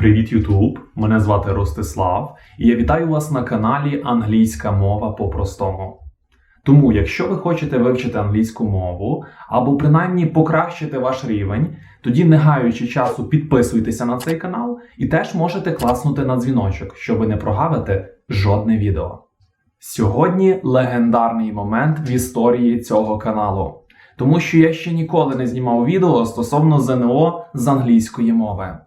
Привіт, Ютуб! Мене звати Ростислав, і я вітаю вас на каналі Англійська мова по-простому. Тому, якщо ви хочете вивчити англійську мову або принаймні покращити ваш рівень, тоді не гаючи часу, підписуйтеся на цей канал і теж можете класнути на дзвіночок, щоб не прогавити жодне відео. Сьогодні легендарний момент в історії цього каналу, тому що я ще ніколи не знімав відео стосовно ЗНО з англійської мови.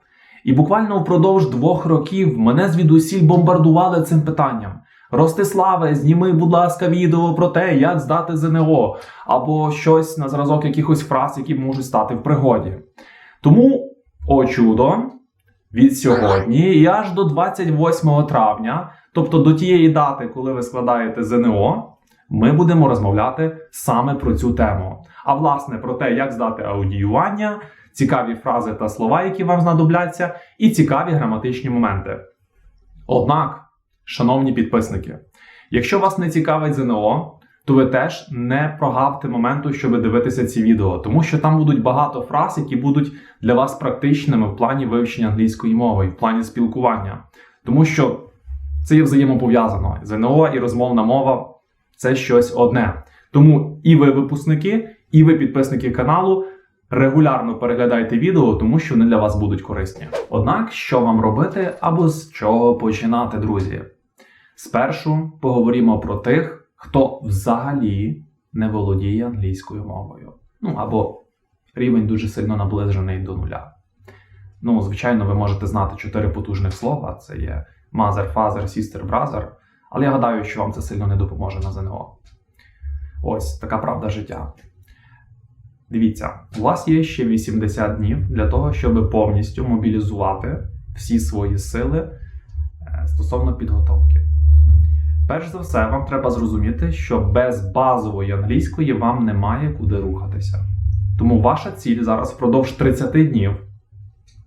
І буквально впродовж двох років мене звідусіль бомбардували цим питанням. Ростиславе, зніми, будь ласка, відео про те, як здати ЗНО, або щось на зразок якихось фраз, які можуть стати в пригоді. Тому, о чудо, від сьогодні і аж до 28 травня, тобто до тієї дати, коли ви складаєте ЗНО, ми будемо розмовляти саме про цю тему. А власне про те, як здати аудіювання, цікаві фрази та слова, які вам знадобляться, і цікаві граматичні моменти. Однак, шановні підписники, якщо вас не цікавить ЗНО, то ви теж не прогавте моменту, щоб дивитися ці відео, тому що там будуть багато фраз, які будуть для вас практичними в плані вивчення англійської мови, в плані спілкування. Тому що це є взаємопов'язано. ЗНО і розмовна мова це щось одне. Тому і ви, випускники, і ви, підписники каналу, регулярно переглядайте відео, тому що вони для вас будуть корисні. Однак, що вам робити або з чого починати, друзі? Спершу поговоримо про тих, хто взагалі не володіє англійською мовою. Ну або рівень дуже сильно наближений до нуля. Ну, звичайно, ви можете знати чотири потужних слова: це є mother, father, sister, brother, але я гадаю, що вам це сильно не допоможе на ЗНО. Ось така правда життя. Дивіться, у вас є ще 80 днів для того, щоб повністю мобілізувати всі свої сили е, стосовно підготовки. Перш за все, вам треба зрозуміти, що без базової англійської вам немає куди рухатися. Тому ваша ціль зараз впродовж 30 днів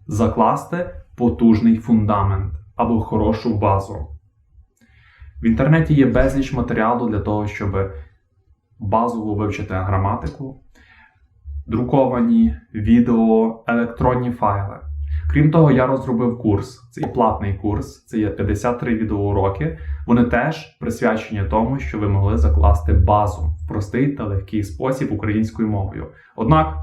закласти потужний фундамент або хорошу базу. В інтернеті є безліч матеріалу для того, щоб базово вивчити граматику, друковані відео, електронні файли. Крім того, я розробив курс, це і платний курс, це є 53 відеоуроки. Вони теж присвячені тому, що ви могли закласти базу в простий та легкий спосіб українською мовою. Однак,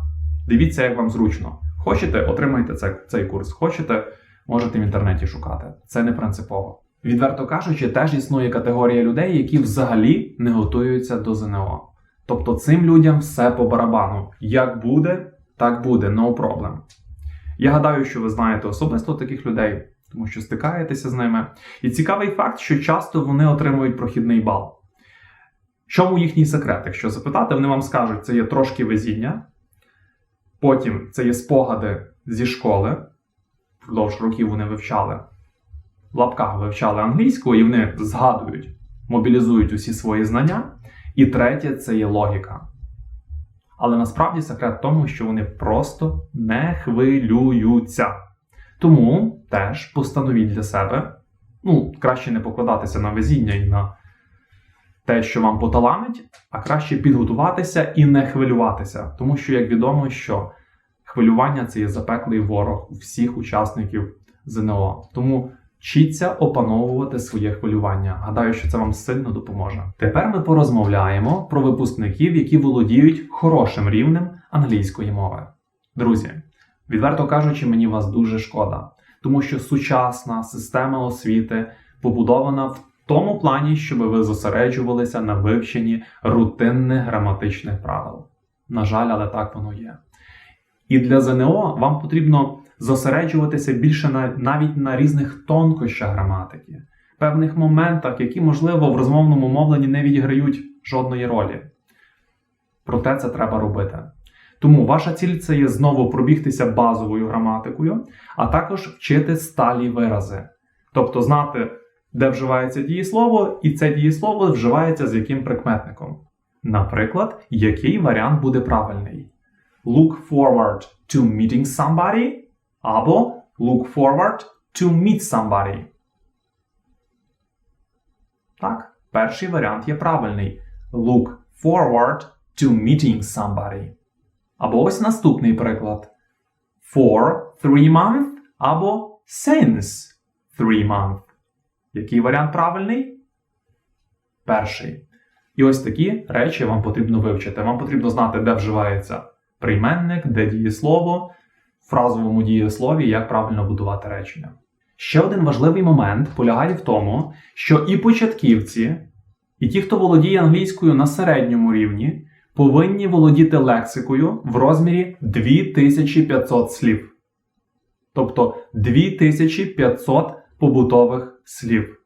дивіться, як вам зручно. Хочете, отримайте цей курс. Хочете, можете в інтернеті шукати. Це не принципово. Відверто кажучи, теж існує категорія людей, які взагалі не готуються до ЗНО. Тобто цим людям все по барабану. Як буде, так буде, no problem. Я гадаю, що ви знаєте особисто таких людей, тому що стикаєтеся з ними. І цікавий факт, що часто вони отримують прохідний бал. Чому їхній секрет? Якщо запитати, вони вам скажуть, це є трошки везіння, потім це є спогади зі школи, впродовж років вони вивчали в лапках вивчали англійську, і вони згадують, мобілізують усі свої знання. І третє це є логіка. Але насправді секрет в тому, що вони просто не хвилюються. Тому теж постановіть для себе, ну, краще не покладатися на везіння і на те, що вам поталамить, а краще підготуватися і не хвилюватися. Тому що, як відомо, що хвилювання це є запеклий ворог у всіх учасників ЗНО. Тому Вчіться опановувати своє хвилювання. Гадаю, що це вам сильно допоможе. Тепер ми порозмовляємо про випускників, які володіють хорошим рівнем англійської мови. Друзі, відверто кажучи, мені вас дуже шкода, тому що сучасна система освіти побудована в тому плані, щоб ви зосереджувалися на вивченні рутинних граматичних правил. На жаль, але так воно є. І для ЗНО вам потрібно зосереджуватися більше на навіть на різних тонкощах граматики, певних моментах, які, можливо, в розмовному мовленні не відіграють жодної ролі. Проте це треба робити. Тому ваша ціль це є знову пробігтися базовою граматикою, а також вчити сталі вирази. Тобто знати, де вживається дієслово, і це дієслово вживається з яким прикметником. Наприклад, який варіант буде правильний. Look forward to meeting somebody або look forward to meet somebody. Так, перший варіант є правильний. Look forward to meeting somebody. Або ось наступний приклад. For three months або since three months. Який варіант правильний? Перший. І ось такі речі вам потрібно вивчити. Вам потрібно знати, де вживається прийменник, де дієслово, фразовому дієслові, як правильно будувати речення. Ще один важливий момент полягає в тому, що і початківці, і ті, хто володіє англійською на середньому рівні, повинні володіти лексикою в розмірі 2500 слів. Тобто 2500 побутових слів.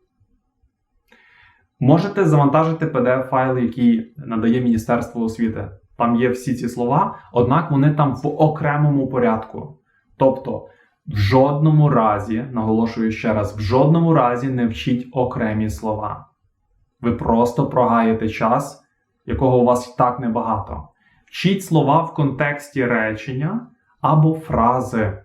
Можете завантажити PDF-файл, який надає Міністерство освіти. Там є всі ці слова, однак вони там в окремому порядку. Тобто, в жодному разі, наголошую ще раз, в жодному разі не вчіть окремі слова. Ви просто прогаєте час, якого у вас так небагато. Вчіть слова в контексті речення або фрази.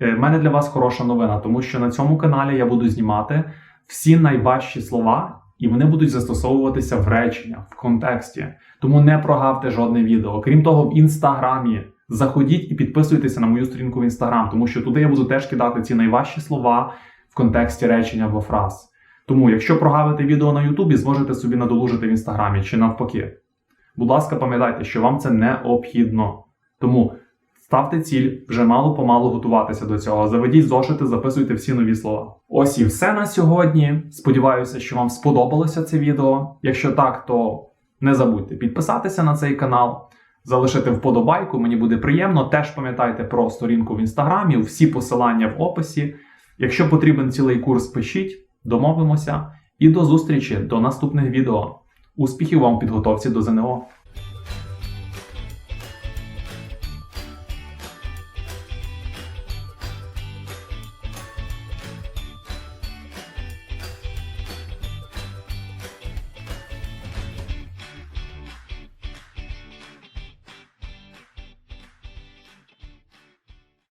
У мене для вас хороша новина, тому що на цьому каналі я буду знімати всі найважчі слова, і вони будуть застосовуватися в речення, в контексті. Тому не прогавте жодне відео. Крім того, в інстаграмі заходіть і підписуйтеся на мою сторінку в інстаграм, тому що туди я буду теж кидати ці найважчі слова в контексті речення або фраз. Тому, якщо прогавите відео на Ютубі, зможете собі надолужити в інстаграмі чи навпаки. Будь ласка, пам'ятайте, що вам це необхідно. Тому ставте ціль вже мало помалу готуватися до цього. Заведіть зошити, записуйте всі нові слова. Ось і все на сьогодні. Сподіваюся, що вам сподобалося це відео. Якщо так, то не забудьте підписатися на цей канал, залишити вподобайку, мені буде приємно. Теж пам'ятайте про сторінку в інстаграмі, всі посилання в описі. Якщо потрібен цілий курс, пишіть, домовимося. І до зустрічі до наступних відео. Успіхів вам в підготовці до ЗНО!